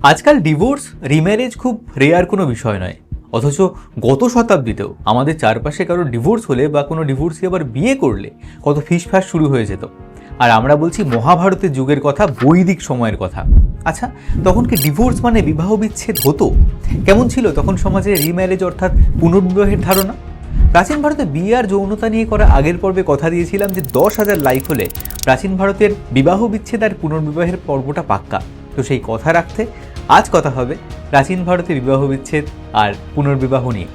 আজকাল divorce, remarriage খুব rare কোনো বিষয় নয়। অথচ গত শতাব্দীতেও আমাদের চারপাশে কারও ডিভোর্স হলে বা কোনো ডিভোর্সি আবার বিয়ে করলে কত ফিসফাস শুরু হয়ে যেত। আর আমরা বলছি মহাভারতের যুগের কথা, বৈদিক সময়ের কথা। আচ্ছা তখন কি ডিভোর্স মানে বিবাহ বিচ্ছেদ হতো? কেমন ছিল তখন সমাজে রিম্যারেজ অর্থাৎ পুনর্বিবাহের ধারণা? প্রাচীন ভারতে বিয়ে আর যৌনতা নিয়ে করা আগের পর্বে কথা দিয়েছিলাম যে দশ হাজার লাইফ হলে প্রাচীন ভারতের বিবাহ বিচ্ছেদ আর পুনর্বিবাহের পর্বটা পাক্কা। তো সেই কথা রাখতে আজ কথা হবে প্রাচীন ভারতে বিবাহ বিচ্ছেদ আর পুনর্বিবাহ নিয়ে।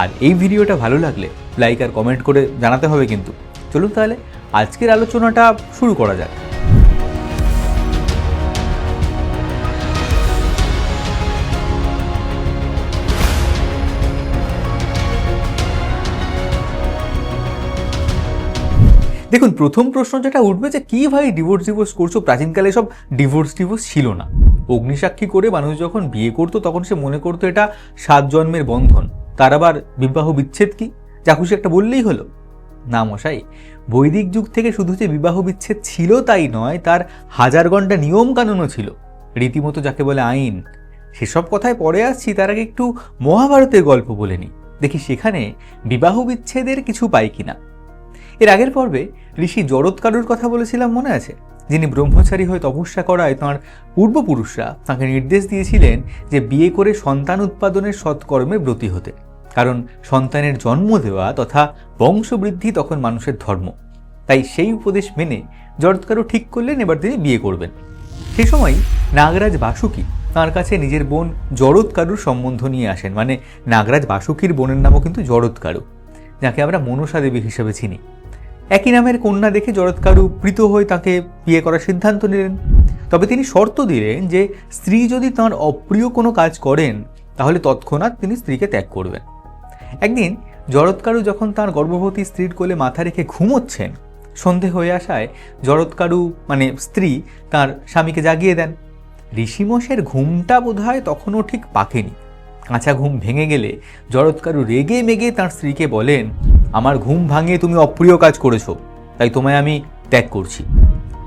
আর এই ভিডিওটা ভালো লাগলে লাইক আর কমেন্ট করে জানাতে হবে কিন্তু। চলুন তাহলে আজকের আলোচনাটা শুরু করা যাক। দেখুন, প্রথম প্রশ্ন যেটা উঠবে যে কি ভাই ডিভোর্স ডিভোর্স করছ? প্রাচীনকালে সব ডিভোর্স ডিভোর্স ছিল না। অগ্নিসাক্ষী করে মানুষ যখন বিয়ে করতো, তখন সে মনে করতো এটা সাত জন্মের বন্ধন। তার আবার বিবাহ বিচ্ছেদ কি? যা খুশি একটা বললেই হলো। না মশাই, বৈদিক যুগ থেকে শুধু যে বিবাহ বিচ্ছেদ ছিল তাই নয়, তার হাজার ঘণ্টা নিয়ম কানুনও ছিল। রীতিমতো যাকে বলে আইন। সেসব কথায় পরে আসছি, তার আগে একটু মহাভারতের গল্প বলে নিই। দেখি সেখানে বিবাহ বিচ্ছেদের কিছু পাই কিনা। এর আগের পর্বে ঋষি জরৎকারুর কথা বলেছিলাম মনে আছে? যিনি ব্রহ্মচারী হয়ে তপস্যা করায় তাঁর পূর্বপুরুষরা তাকে নির্দেশ দিয়েছিলেন যে বিয়ে করে সন্তান উৎপাদনের সৎকর্মে ব্রতী হতে। কারণ সন্তানের জন্ম দেওয়া তথা বংশবৃদ্ধি তখন মানুষের ধর্ম। তাই সেই উপদেশ মেনে জরৎকারু ঠিক করলেন, এবার তিনি বিয়ে করবেন। সেই সময় নাগরাজ বাসুকি তার কাছে নিজের বোন জরৎকারুর সম্বন্ধ নিয়ে আসেন। মানে নাগরাজ বাসুকির বোনের নামও কিন্তু জরৎকারু যাকে আমরা মনসা দেবী হিসেবে চিনি। একই নামের কন্যা দেখে জরৎকারু প্রীত হয়ে তাকে বিয়ে করার সিদ্ধান্ত নিলেন। তবে তিনি শর্ত দিলেন যে, স্ত্রী যদি তাঁর অপ্রিয় কোনো কাজ করেন, তাহলে তৎক্ষণাৎ তিনি স্ত্রীকে ত্যাগ করবেন। একদিন জরৎকারু যখন তার গর্ভবতী স্ত্রীর কোলে মাথা রেখে ঘুমোচ্ছেন, সন্ধে হয়ে আসায় জরৎকারু মানে স্ত্রী, তার স্বামীকে জাগিয়ে দেন। ঋষিমশের ঘুমটা বোধহয় তখনও ঠিক পাকেনি। কাঁচা ঘুম ভেঙে গেলে জরৎকারু রেগে মেগে তার স্ত্রীকে বলেন আমার ঘুম ভাঙিয়ে তুমি অপ্রিয় কাজ করেছ, তাই তোমায় আমি ত্যাগ করছি।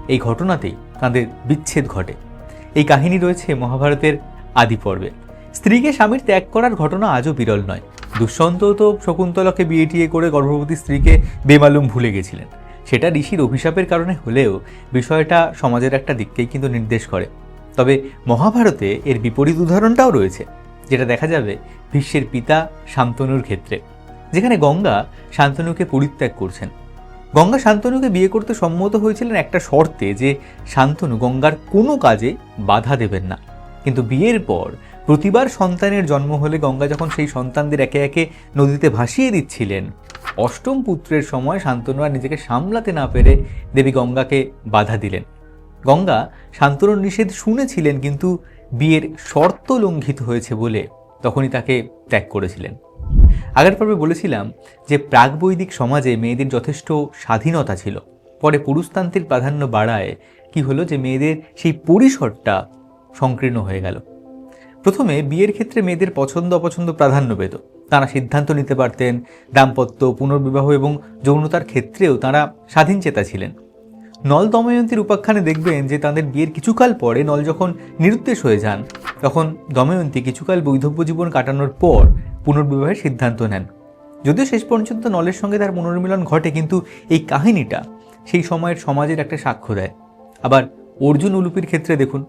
এই ঘটনাতেই তাঁদের বিচ্ছেদ ঘটে। এই কাহিনী রয়েছে মহাভারতের আদি পর্বে। স্ত্রীকে স্বামীর ত্যাগ করার ঘটনা আজও বিরল নয়। দুষ্যন্ত তো শকুন্তলাকে বিয়ে টিয়ে করে গর্ভবতী স্ত্রীকে বেমালুম ভুলে গেছিলেন। সেটা ঋষির অভিশাপের কারণে হলেও বিষয়টা সমাজের একটা দিককেই কিন্তু নির্দেশ করে। তবে মহাভারতে এর বিপরীত উদাহরণটাও রয়েছে, যেটা দেখা যাবে ভীষ্মের পিতা শান্তনুর ক্ষেত্রে। যেখানে গঙ্গা শান্তনুকে পরিত্যাগ করছেন। গঙ্গা শান্তনুকে বিয়ে করতে সম্মত হয়েছিলেন একটা শর্তে যে শান্তনু গঙ্গার কোনো কাজে বাধা দেবেন না। কিন্তু বিয়ের পর প্রতিবার সন্তানের জন্ম হলে গঙ্গা যখন সেই সন্তানদের একে একে নদীতে ভাসিয়ে দিচ্ছিলেন, অষ্টম পুত্রের সময় শান্তনু আর নিজেকে সামলাতে না পেরে দেবী গঙ্গাকে বাধা দিলেন। গঙ্গা শান্তনুর নিষেধ শুনেছিলেন কিন্তু বিয়ের শর্ত লঙ্ঘিত হয়েছে বলে তখনই তাকে ত্যাগ করেছিলেন। আগের পর্বে বলেছিলাম যে প্রাগবৈদিক সমাজে মেয়েদের যথেষ্ট স্বাধীনতা ছিল। পরে পুরুষতান্ত্রিক প্রাধান্য বাড়ায় কি হলো যে মেয়েদের সেই পরিসরটা সংকীর্ণ হয়ে গেল। প্রথমে বিয়ের ক্ষেত্রে মেয়েদের পছন্দ অপছন্দ প্রাধান্য পেত। তারা সিদ্ধান্ত নিতে পারতেন, দাম্পত্য, পুনর্বিবাহ এবং যৌনতার ক্ষেত্রেও তারা স্বাধীন চেতা ছিলেন। নল দময়ন্তীর উপাখ্যানে দেখবেন যে তাদের বিয়ের কিছুকাল পরে নল যখন নিরুদ্দেশ হয়ে যান, তখন দময়ন্তী কিছুকাল বৈধব্য জীবন কাটানোর পর পুনর্বিবাহের সিদ্ধান্ত নেন। যদিও শেষ পর্যন্ত নলের সঙ্গে তার পুনর্মিলন ঘটে, কিন্তু এই কাহিনীটা সেই সময়ের সমাজের একটা সাক্ষ্য দেয়। আবার অর্জুন উলুপির ক্ষেত্রে দেখুন,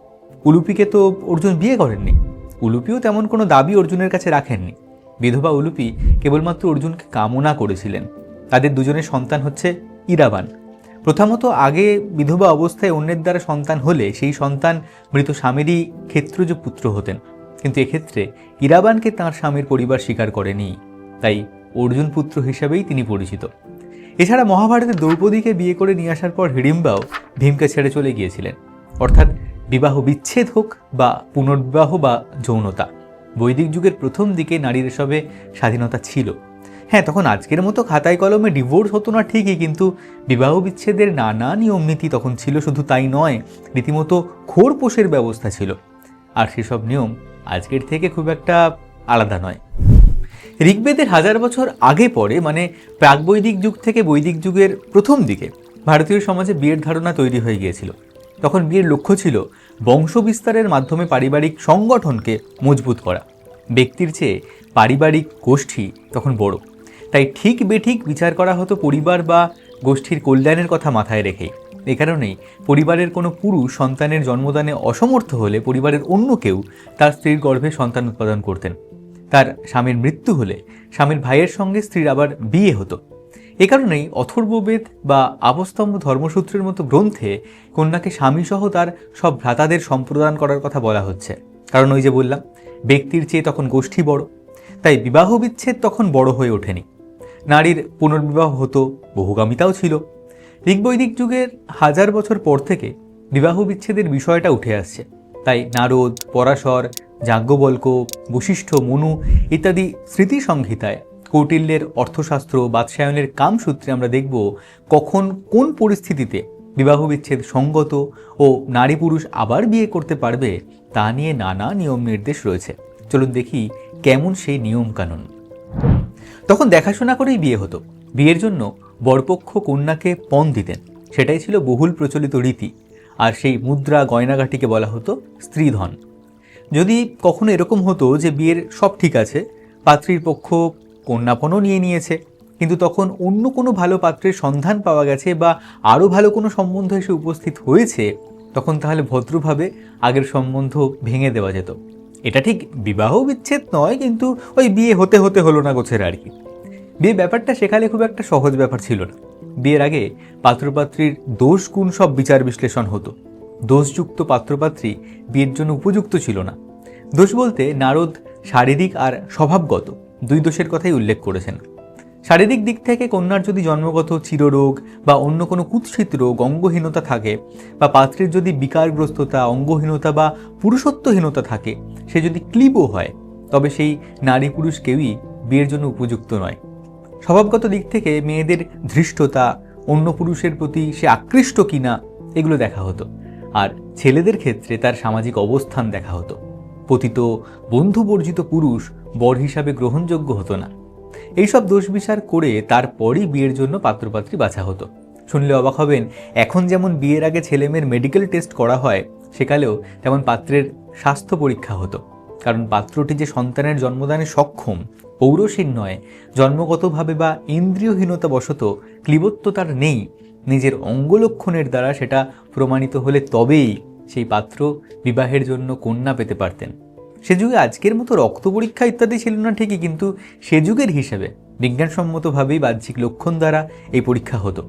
উলুপিকে তো অর্জুন বিয়ে করেননি। উলুপিও তেমন কোনো দাবি অর্জুনের কাছে রাখেননি। বিধবা উলুপি কেবলমাত্র অর্জুনকে কামনা করেছিলেন। তাদের দুজনের সন্তান হচ্ছে ইরাবান। প্রথমত আগে বিধবা অবস্থায় অন্যের দ্বারা সন্তান হলে সেই সন্তান মৃত স্বামীরই ক্ষেত্রজ পুত্র হতেন। কিন্তু এক্ষেত্রে ইরাবানকে তাঁর স্বামীর পরিবার স্বীকার করেনি। তাই অর্জুন পুত্র হিসাবেই তিনি পরিচিত। এছাড়া মহাভারতে দ্রৌপদীকে বিয়ে করে নিয়ে আসার পর হিড়িম্বাও ভীমকে ছেড়ে চলে গিয়েছিলেন। অর্থাৎ বিবাহ বিচ্ছেদ হোক বা পুনর্বিবাহ বা যৌনতা, বৈদিক যুগের প্রথম দিকে নারীর এসবে স্বাধীনতা ছিল। হ্যাঁ তখন আজকের মতো খাতায় কলমে ডিভোর্স হতো না ঠিকই, কিন্তু বিবাহ বিচ্ছেদের নানা নিয়ম নীতি তখন ছিল শুধু তাই নয়, রীতিমতো খোরপোষের ব্যবস্থা ছিল। আর সেসব নিয়ম আজকের থেকে খুব একটা আলাদা নয়। ঋগ্বেদের হাজার বছর আগে পরে মানে প্রাকবৈদিক যুগ থেকে বৈদিক যুগের প্রথম দিকে, ভারতীয় সমাজে বিয়ের ধারণা তৈরি হয়ে গিয়েছিল। তখন বিয়ের লক্ষ্য ছিল বংশ বিস্তারের মাধ্যমে পারিবারিক সংগঠনকে মজবুত করা। ব্যক্তির চেয়ে পারিবারিক গোষ্ঠী তখন বড়। তাই ঠিক বেঠিক বিচার করা হতো পরিবার বা গোষ্ঠীর কল্যাণের কথা মাথায় রেখেই। এ কারণেই পরিবারের কোনো পুরুষ সন্তানের জন্মদানে অসমর্থ হলে পরিবারের অন্য কেউ তার স্ত্রীর গর্ভে সন্তান উৎপাদন করতেন। তার স্বামীর মৃত্যু হলে স্বামীর ভাইয়ের সঙ্গে স্ত্রীর আবার বিয়ে হতো। এ কারণেই অথর্ববেদ বা আবস্তম্ভ ধর্মসূত্রের মতো গ্রন্থে কন্যাকে স্বামীসহ তার সব ভ্রাতাদের সম্প্রদান করার কথা বলা হচ্ছে। কারণ ওই যে বললাম, ব্যক্তির চেয়ে তখন গোষ্ঠী বড়। তাই বিবাহ বিচ্ছেদ তখন বড় হয়ে ওঠেনি। নারীর পুনর্বিবাহ হতো বহুগামিতাও ছিল। ঋগ্বৈদিক যুগের হাজার বছর পর থেকে বিবাহ বিচ্ছেদের বিষয়টা উঠে আসছে। তাই নারদ, পরাশর, যাজ্ঞবল্ক, বশিষ্ঠ, মনু ইত্যাদি স্মৃতি সংহিতায় কৌটিল্যের অর্থশাস্ত্র বাদশায়নের কামসূত্রে আমরা দেখব কখন কোন পরিস্থিতিতে বিবাহ বিচ্ছেদ সঙ্গত ও নারী পুরুষ আবার বিয়ে করতে পারবে তা নিয়ে নানা নিয়ম নির্দেশ রয়েছে। চলুন দেখি কেমন সেই নিয়মকানুন। তখন দেখাশোনা করেই বিয়ে হতো। বিয়ের জন্য বরপক্ষ কন্যাকে পণ দিতেন। সেটাই ছিল বহুল প্রচলিত রীতি। আর সেই মুদ্রা গয়নাগাটিকে বলা হতো স্ত্রীধন। যদি কখনো এরকম হতো যে বিয়ের সব ঠিক আছে, পাত্রীর পক্ষ কন্যাপণও নিয়ে নিয়েছে, কিন্তু তখন অন্য কোনো ভালো পাত্রের সন্ধান পাওয়া গেছে বা আরও ভালো কোনো সম্বন্ধ এসে উপস্থিত হয়েছে, তখন তাহলে ভদ্রভাবে আগের সম্বন্ধ ভেঙে দেওয়া যেত। এটা ঠিক বিবাহ বিচ্ছেদ নয়, কিন্তু ওই বিয়ে হতে হতে হলো না গোছের আর কি। বিয়ে ব্যাপারটা সেখানে খুব একটা সহজ ব্যাপার ছিল না। বিয়ের আগে পাত্রপাত্রীর দোষ গুণ সব বিচার বিশ্লেষণ হতো। দোষযুক্ত পাত্রপাত্রী বিয়ের জন্য উপযুক্ত ছিল না। দোষ বলতে নারদ শারীরিক আর স্বভাবগত দুই দোষের কথাই উল্লেখ করেছেন। শারীরিক দিক থেকে কন্যার যদি জন্মগত চিররোগ বা অন্য কোনো কুৎসিত রোগ, অঙ্গহীনতা থাকে বা পাত্রের যদি বিকারগ্রস্ততা, অঙ্গহীনতা বা পুরুষত্বহীনতা থাকে, সে যদি ক্লিবও হয়, তবে সেই নারী পুরুষ কেউই বিয়ের জন্য উপযুক্ত নয়। স্বভাবগত দিক থেকে মেয়েদের ধৃষ্টতা, অন্য পুরুষের প্রতি সে আকৃষ্ট কিনা, এগুলো দেখা হতো। আর ছেলেদের ক্ষেত্রে তার সামাজিক অবস্থান দেখা হতো। পতিত, বন্ধুবর্জিত পুরুষ বর হিসাবে গ্রহণযোগ্য হতো না। এইসব দোষ বিচার করে তারপরই বিয়ের জন্য পাত্রপাত্রী বাছা হতো। শুনলে অবাক হবেন, এখন যেমন বিয়ের আগে ছেলেমেয়ের মেডিকেল টেস্ট করা হয়, সেকালেও তেমন পাত্রের স্বাস্থ্য পরীক্ষা হতো। কারণ পাত্রটি যে সন্তানের জন্মদানে সক্ষম, পৌরসীন নয়, জন্মগতভাবে বা ইন্দ্রিয়হীনতা বশত ক্লিবত্ব তার নেই, নিজের অঙ্গলক্ষণের দ্বারা সেটা প্রমাণিত হলে তবেই সেই পাত্র বিবাহের জন্য কন্যা পেতে পারতেন। সে যুগে আজকের মতো রক্ত পরীক্ষা ইত্যাদি ছিল না ঠিকই, কিন্তু সে যুগের হিসেবে বিজ্ঞানসম্মতভাবেই বাহ্যিক লক্ষণ দ্বারা এই পরীক্ষা হতো।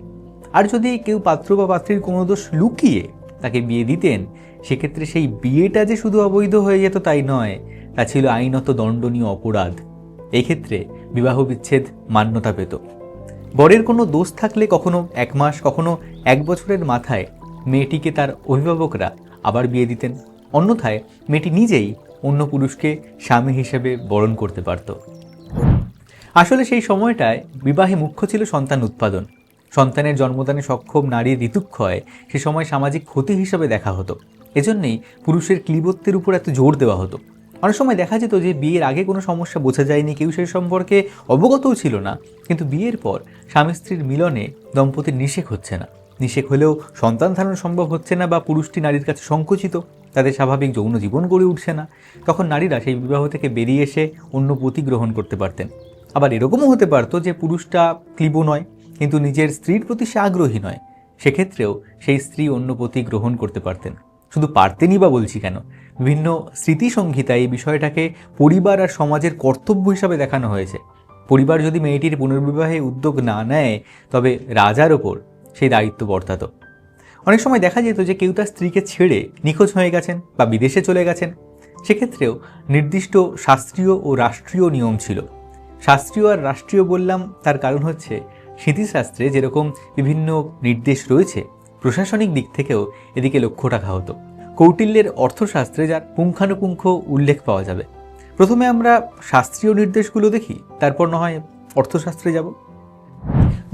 আর যদি কেউ পাত্র বা পাত্রীর কোনো দোষ লুকিয়ে তাকে বিয়ে দিতেন, সেক্ষেত্রে সেই বিয়েটা যে শুধু অবৈধ হয়ে যেত তাই নয়, তা ছিল আইনত দণ্ডনীয় অপরাধ। এক্ষেত্রে ক্ষেত্রে বিবাহ বিচ্ছেদ মান্যতা পেত। বরের কোনো দোষ থাকলে কখনো এক মাস, কখনো এক বছরের মাথায় মেয়েটিকে তার অভিভাবকরা আবার বিয়ে দিতেন। অন্যথায় মেয়েটি নিজেই অন্য পুরুষকে স্বামী হিসেবে বরণ করতে পারত। আসলে সেই সময়টায় বিবাহে মুখ্য ছিল সন্তান উৎপাদন। সন্তানের জন্মদানে সক্ষম নারীর ঋতুক্ষয় সে সময় সামাজিক ক্ষতি হিসাবে দেখা হতো। এজন্যই পুরুষের ক্লিবত্বের উপর এত জোর দেওয়া হতো। অনেক সময় দেখা যেত যে বিয়ের আগে কোনো সমস্যা বোঝা যায়নি, কেউ সেই সম্পর্কে অবগতও ছিল না। কিন্তু বিয়ের পর স্বামী স্ত্রীর মিলনে দম্পতির নিষেক হচ্ছে না। নিষেক হলেও সন্তান ধারণ সম্ভব হচ্ছে না বা পুরুষটি নারীর কাছে সংকুচিত। তাদের স্বাভাবিক যৌন জীবন গড়ে উঠছে না। তখন নারীরা সেই বিবাহ থেকে বেরিয়ে এসে অন্য পতি গ্রহণ করতে পারতেন। আবার এরকমও হতে পারতো যে পুরুষটা ক্লিব নয়, কিন্তু নিজের স্ত্রীর প্রতি সে আগ্রহী নয়। সেক্ষেত্রেও সেই স্ত্রী অন্য পতি গ্রহণ করতে পারতেন। শুধু পারতেনই বা বলছি কেন? বিভিন্ন স্মৃতিসংহিতায় এই বিষয়টাকে পরিবার আর সমাজের কর্তব্য হিসাবে দেখানো হয়েছে। পরিবার যদি মেয়েটির পুনর্বিবাহে উদ্যোগ না নেয়, তবে রাজার ওপর সেই দায়িত্ব বর্তাত। অনেক সময় দেখা যেত যে কেউ তার স্ত্রীকে ছেড়ে নিখোঁজ হয়ে গেছেন বা বিদেশে চলে গেছেন। সেক্ষেত্রেও নির্দিষ্ট শাস্ত্রীয় ও রাষ্ট্রীয় নিয়ম ছিল। শাস্ত্রীয় আর রাষ্ট্রীয় বললাম, তার কারণ হচ্ছে স্মৃতিশাস্ত্রে যেরকম বিভিন্ন নির্দেশ রয়েছে, প্রশাসনিক দিক থেকেও এদিকে লক্ষ্য রাখা হতো। কৌটিল্যের অর্থশাস্ত্রে যার পুঙ্খানুপুঙ্খ উল্লেখ পাওয়া যাবে। প্রথমে আমরা শাস্ত্রীয় নির্দেশগুলো দেখি, তারপর না হয় অর্থশাস্ত্রে যাব।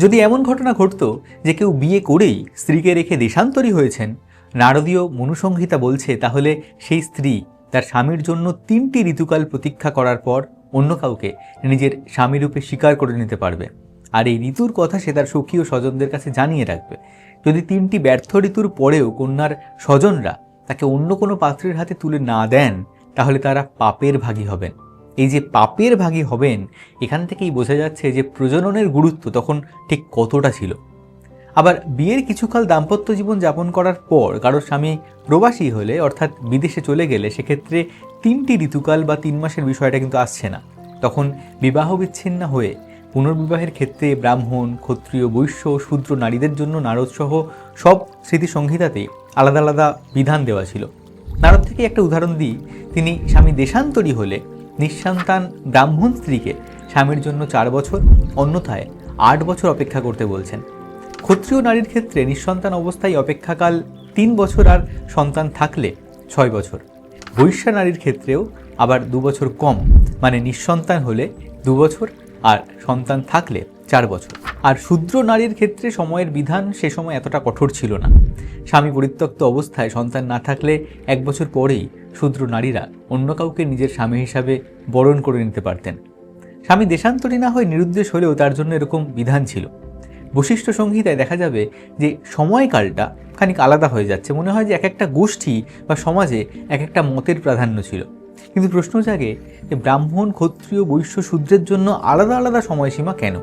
যদি এমন ঘটনা ঘটতো যে কেউ বিয়ে করেই স্ত্রীকে রেখে দেশান্তরী হয়েছেন, নারদীয় মনুসংহিতা বলছে তাহলে সেই স্ত্রী তার স্বামীর জন্য তিনটি ঋতুকাল প্রতীক্ষা করার পর অন্য কাউকে নিজের স্বামীরূপে স্বীকার করে নিতে পারবে। আর এই ঋতুর কথা সে তার সখী ও স্বজনদের কাছে জানিয়ে রাখবে। যদি তিনটি ব্যর্থ ঋতুর পরেও কন্যার স্বজনরা তাকে অন্য কোনো পাত্রের হাতে তুলে না দেন, তাহলে তারা পাপের ভাগী হবেন। এই যে পাপের ভাগী হবেন, এখান থেকেই বোঝা যাচ্ছে যে প্রজননের গুরুত্ব তখন ঠিক কতটা ছিল। আবার বিয়ের কিছুকাল দাম্পত্য জীবন যাপন করার পর কারোর স্বামী প্রবাসী হলে, অর্থাৎ বিদেশে চলে গেলে, সেক্ষেত্রে তিনটি ঋতুকাল বা তিন মাসের বিষয়টা কিন্তু আসছে না। তখন বিবাহ বিচ্ছিন্ন হয়ে পুনর্বিবাহের ক্ষেত্রে ব্রাহ্মণ, ক্ষত্রিয়, বৈশ্য, শূদ্র নারীদের জন্য নারদসহ সব স্মৃতিসংহিতাতেই আলাদা আলাদা বিধান দেওয়া ছিল। নারদ থেকে একটা উদাহরণ দিই। তিনি স্বামী দেশান্তরী হলে নিঃসন্তান ব্রাহ্মণ স্ত্রীকে স্বামীর জন্য চার বছর, অন্যথায় আট বছর অপেক্ষা করতে বলছেন। ক্ষত্রিয় নারীর ক্ষেত্রে নিঃসন্তান অবস্থায় অপেক্ষাকাল তিন বছর আর সন্তান থাকলে ছয় বছর। বৈশ্যা নারীর ক্ষেত্রেও আবার দু বছর কম মানে নিঃসন্তান হলে দু বছর আর সন্তান থাকলে চার বছর। আর শূদ্র নারীর ক্ষেত্রে সময়ের বিধান সে সময় এতটা কঠোর ছিল না। স্বামী পরিত্যক্ত অবস্থায় সন্তান না থাকলে এক বছর পরেই শূদ্র নারীরা অন্য কাউকে নিজের স্বামী হিসাবে বরণ করে নিতে পারতেন। স্বামী দেশান্তরী না হয়ে নিরুদ্দেশ হলেও তার জন্য এরকম বিধান ছিল। বৈশিষ্ট্য সংহিতায় দেখা যাবে যে সময়কালটা খানিক আলাদা হয়ে যাচ্ছে। মনে হয় যে এক একটা গোষ্ঠী বা সমাজে এক একটা মতের প্রাধান্য ছিল। কিন্তু প্রশ্ন জাগে যে ব্রাহ্মণ, ক্ষত্রিয়, বৈশ্য, শূদ্রের জন্য আলাদা আলাদা সময়সীমা কেন?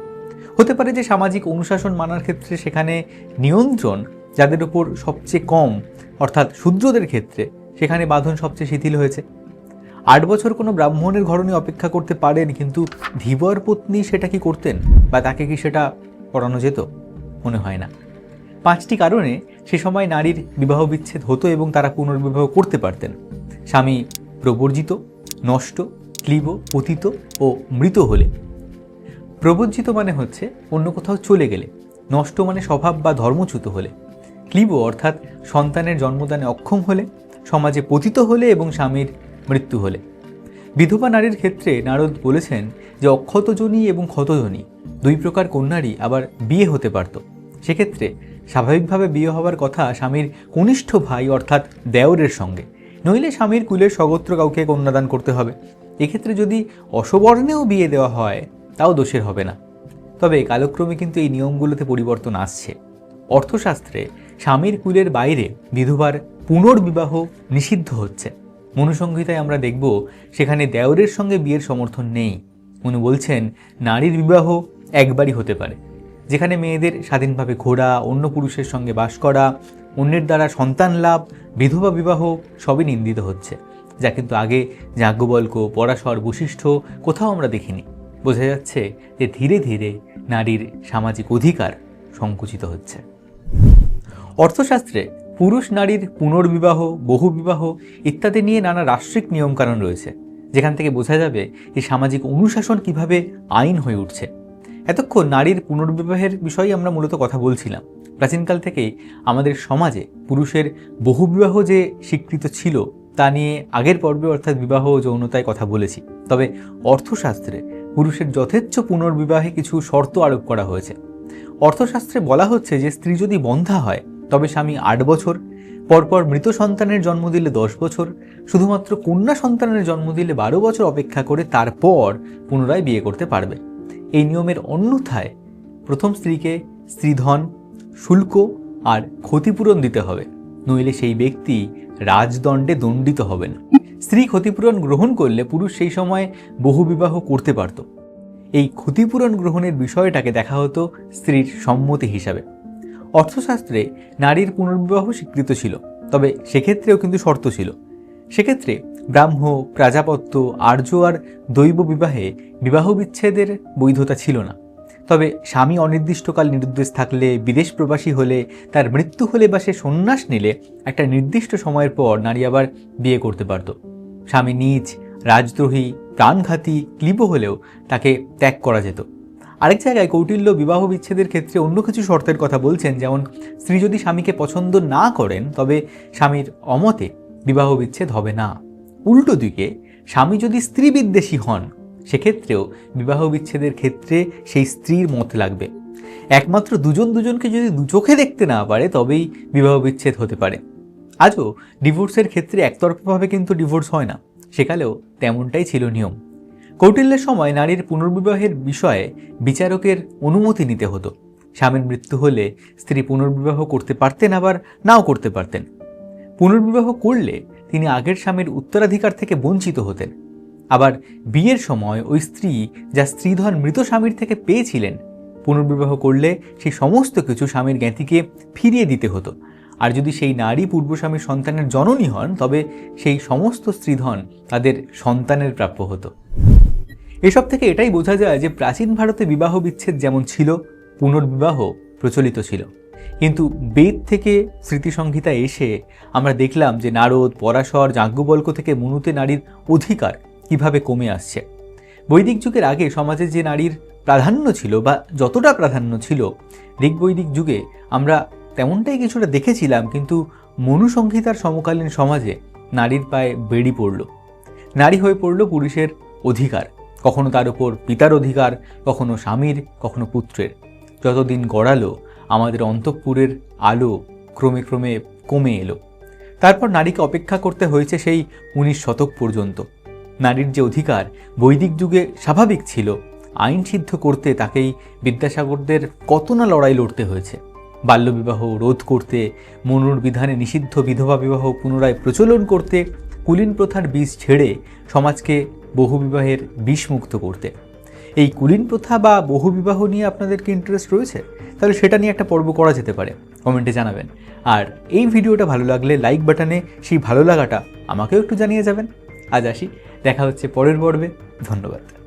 হতে পারে যে সামাজিক অনুশাসন মানার ক্ষেত্রে সেখানে নিয়ন্ত্রণ যাদের উপর সবচেয়ে কম, অর্থাৎ শূদ্রদের ক্ষেত্রে সেখানে বাঁধন সবচেয়ে শিথিল হয়েছে। আট বছর কোনো ব্রাহ্মণের ঘরণে অপেক্ষা করতে পারেন, কিন্তু ধীবর পত্নী সেটা কি করতেন বা তাকে কি সেটা করানো যেত? মনে হয় না। পাঁচটি কারণে সে সময় নারীর বিবাহ বিচ্ছেদ হতো এবং তারা পুনর্বিবাহ করতে পারতেন। স্বামী প্রবর্জিত, নষ্ট, ক্লীব, পতিত ও মৃত হলে। প্রবজ্জিত মানে হচ্ছে অন্য কোথাও চলে গেলে, নষ্ট মানে স্বভাব বা ধর্মচ্যুত হলে। ক্লিব অর্থাৎ সন্তানের জন্মদানে অক্ষম হলে, সমাজে পতিত হলে এবং স্বামীর মৃত্যু হলে। বিধবা নারীর ক্ষেত্রে নারদ বলেছেন যে অক্ষতজনী এবং ক্ষতজনী দুই প্রকার কন্যারই আবার বিয়ে হতে পারত। সেক্ষেত্রে স্বাভাবিকভাবে বিয়ে হওয়ার কথা স্বামীর কনিষ্ঠ ভাই অর্থাৎ দেওরের সঙ্গে। নইলে স্বামীর কুলের সগোত্র কাউকে কন্যাদান করতে হবে। এক্ষেত্রে যদি অসবর্ণেও বিয়ে দেওয়া হয় দোষের হবে না। তবে কালক্রমে কিন্তু এই নিয়মগুলোতে পরিবর্তন আসছে। অর্থশাস্ত্রে স্বামীর কুলের বাইরে বিধবার পুনর্বিবাহ নিষিদ্ধ হচ্ছে। মনুসংহিতায় আমরা দেখব, সেখানে দেওরের সঙ্গে বিয়ের সমর্থন নেই। উনি বলছেন, নারীর বিবাহ একবারই হতে পারে। যেখানে মেয়েদের স্বাধীনভাবে ঘোরা অন্য পুরুষের সঙ্গে বাস করা, অন্যের দ্বারা সন্তান লাভ, বিধবা বিবাহ সবই নিন্দিত হচ্ছে। যা কিন্তু আগে যাজ্ঞবল্ক, পরাশর বৈশিষ্ট্য কোথাও আমরা দেখিনি। বোঝা যাচ্ছে যে ধীরে ধীরে নারীর সামাজিক অধিকার সংকুচিত হচ্ছে। অর্থশাস্ত্রে পুরুষ নারীর পুনর্বিবাহ, বহুবিবাহ ইত্যাদি নিয়ে নানা রাষ্ট্রিক নিয়মকানুন রয়েছে, যেখান থেকে বোঝা যাবে যে সামাজিক অনুশাসন কীভাবে আইন হয়ে উঠছে। এতক্ষণ নারীর পুনর্বিবাহের বিষয়ে আমরা মূলত কথা বলছিলাম। প্রাচীনকাল থেকেই আমাদের সমাজে পুরুষের বহুবিবাহ যে স্বীকৃত ছিল, তা নিয়ে আগের পর্বে অর্থাৎ বিবাহ ও যৌনতায় কথা বলেছি। তবে অর্থশাস্ত্রে পুরুষের যথেচ্ছ পুনর্বিবাহে কিছু শর্ত আরোপ করা হয়েছে। অর্থশাস্ত্রে বলা হচ্ছে যে, স্ত্রী যদি বন্ধা হয়, তবে স্বামী আট বছর, পরপর মৃত সন্তানের জন্ম দিলে দশ বছর, শুধুমাত্র কন্যা সন্তানের জন্ম দিলে বারো বছর অপেক্ষা করে তারপর পুনরায় বিয়ে করতে পারবে। এই নিয়মের অন্যথায় প্রথম স্ত্রীকে স্ত্রীধন, শুল্ক আর ক্ষতিপূরণ দিতে হবে, নইলে সেই ব্যক্তি রাজদণ্ডে দণ্ডিত হবেন। স্ত্রী ক্ষতিপূরণ গ্রহণ করলে পুরুষ সেই সময় বহুবিবাহ করতে পারত। এই ক্ষতিপূরণ গ্রহণের বিষয়টাকে দেখা হতো স্ত্রীর সম্মতি হিসাবে। অর্থশাস্ত্রে নারীর পুনর্বিবাহ স্বীকৃত ছিল, তবে সেক্ষেত্রেও কিন্তু শর্ত ছিল। সেক্ষেত্রে ব্রাহ্ম, প্রাজাপত্য, আর্য আর দৈব বিবাহে বিবাহ বিচ্ছেদের বৈধতা ছিল না। তবে স্বামী অনির্দিষ্টকাল নিরুদ্দেশ থাকলে, বিদেশ প্রবাসী হলে, তার মৃত্যু হলে বা সে সন্ন্যাস নিলে একটা নির্দিষ্ট সময়ের পর নারী আবার বিয়ে করতে পারত। স্বামী নিজ রাজদ্রোহী, প্রাণঘাতী, ক্লিব হলেও তাকে ত্যাগ করা যেত। আরেক জায়গায় কৌটিল্য বিবাহ বিচ্ছেদের ক্ষেত্রে অন্য কিছু শর্তের কথা বলছেন, যেমন স্ত্রী যদি স্বামীকে পছন্দ না করেন, তবে স্বামীর অমতে বিবাহ বিচ্ছেদ হবে না। উল্টো দিকে, স্বামী যদি স্ত্রী বিদ্বেষী হন সেক্ষেত্রেও বিবাহ বিচ্ছেদের ক্ষেত্রে সেই স্ত্রীর মত লাগবে। একমাত্র দুজন দুজনকে যদি দু চোখে দেখতে না পারে, তবেই বিবাহ বিচ্ছেদ হতে পারে। আজও ডিভোর্সের ক্ষেত্রে একতরফাভাবে কিন্তু ডিভোর্স হয় না। সেকালেও তেমনটাই ছিল নিয়ম। কৌটিল্যের সময় নারীর পুনর্বিবাহের বিষয়ে বিচারকের অনুমতি নিতে হতো। স্বামীর মৃত্যু হলে স্ত্রী পুনর্বিবাহ করতে পারতেন, আবার নাও করতে পারতেন। পুনর্বিবাহ করলে তিনি আগের স্বামীর উত্তরাধিকার থেকে বঞ্চিত হতেন। আবার বিয়ের সময় ওই স্ত্রী যা স্ত্রীধন মৃত স্বামীর থেকে পেয়েছিলেন, পুনর্বিবাহ করলে সেই সমস্ত কিছু স্বামীর জ্ঞাতিকে ফিরিয়ে দিতে হতো। আর যদি সেই নারী পূর্বস্বামীর সন্তানের জননী হন, তবে সেই সমস্ত স্ত্রীধন তাদের সন্তানের প্রাপ্য হতো। এসব থেকে এটাই বোঝা যায় যে প্রাচীন ভারতে বিবাহ বিচ্ছেদ যেমন ছিল, পুনর্বিবাহ প্রচলিত ছিল। কিন্তু বেদ থেকে স্মৃতিসংহিতা এসে আমরা দেখলাম যে নারদ, পরাশর, যাজ্ঞবল্ক থেকে মনুতে নারীর অধিকার কীভাবে কমে আসছে। বৈদিক যুগের আগে সমাজে যে নারীর প্রাধান্য ছিল বা যতটা প্রাধান্য ছিল, ঋগ্বৈদিক যুগে আমরা তেমনটাই কিছুটা দেখেছিলাম, কিন্তু মনুসংহিতার সমকালীন সমাজে নারীর পায়ে বেড়ি পড়ল। নারী হয়ে পড়ল পুরুষের অধিকার, কখনো তার উপর পিতার অধিকার, কখনো স্বামীর, কখনো পুত্রের। যতদিন গড়ালো, আমাদের অন্তঃপুরের আলো ক্রমে ক্রমে কমে এলো। তারপর নারীকে অপেক্ষা করতে হয়েছে সেই উনিশ শতক পর্যন্ত। নারীর যে অধিকার, বৈদিক যুগে স্বাভাবিক ছিল। আইন সিদ্ধ করতে তাকেই বিদ্যাসাগরদের কত না লড়াই লড়তে হয়েছে। বাল্যবিবাহ রোধ করতে মনুর বিধানে নিষিদ্ধ বিধবা বিবাহ পুনরায় প্রচলন করতে, কুলীন প্রথার বীজ ছেড়ে সমাজকে বহুবিবাহের বিষমুক্ত করতে। এই কুলীন প্রথা বা বহুবিবাহ নিয়ে আপনাদের কি ইন্টারেস্ট রয়েছে? তাহলে সেটা নিয়ে একটা পর্ব করা যেতে পারে, কমেন্টে জানাবেন। আর এই ভিডিওটা ভালো লাগলে লাইক বাটনে সেই ভালো লাগাটা আমাকেও একটু জানিয়ে যাবেন। আজ আসি দেখা হচ্ছে পরের পর্বে। ধন্যবাদ।